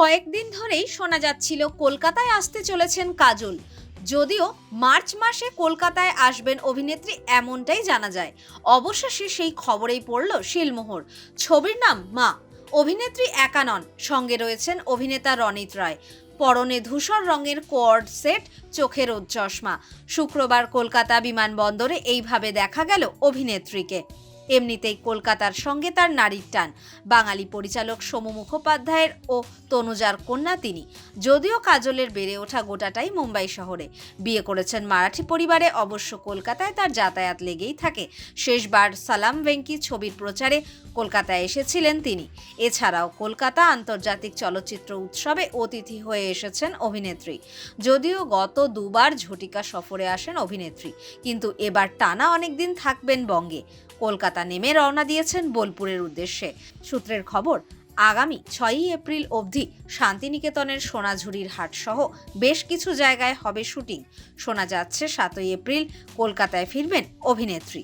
কয়েকদিন ধরেই শোনা যাচ্ছিল, কলকাতায় আসতে চলেছেন কাজল। যদিও মার্চ মাসে কলকাতায় আসবেন অভিনেত্রী এমনটাই জানা যায়। অবশেষে সেই খবরেই পড়ল শিলমোহর। ছবির নাম মা। অভিনেত্রী একা নন, সঙ্গে রয়েছেন অভিনেতা রনিত রায়। পরনে ধূসর রঙের কোয়ার্ড সেট, চোখে রোদ চশমা। শুক্রবার কলকাতা বিমানবন্দরে এইভাবে দেখা গেল অভিনেত্রীকে। এমনিতেই কলকাতার সঙ্গে তার নারীর টান। বাঙালি পরিচালক সোমু মুখোপাধ্যায়ের ও তনুজার কন্যা তিনি। যদিও কাজলের বেড়ে ওঠা গোটাটাই মুম্বাই শহরে। বিয়ে করেছেন মারাঠি পরিবারে, অবশ্য কলকাতায় তার যাতায়াত লেগেই থাকে। শেষবার সালাম ভেঙ্কি ছবির প্রচারে কলকাতায় এসেছিলেন তিনি। এছাড়াও কলকাতা আন্তর্জাতিক চলচ্চিত্র উৎসবে অতিথি হয়ে এসেছেন অভিনেত্রী। যদিও গত দুবার ঝটিকা সফরে আসেন অভিনেত্রী, কিন্তু এবার টানা অনেকদিন থাকবেন বঙ্গে। কলকাতা নেমে রওনা দিয়েছেন বোলপুরের উদ্দেশ্যে। সূত্রের খবর, আগামী ছয়ই এপ্রিল অবধি শান্তিনিকেতনের সোনাঝুরির হাট সহ বেশ কিছু জায়গায় হবে শুটিং। শোনা যাচ্ছে, সাতই এপ্রিল কলকাতায় ফিরবেন অভিনেত্রী।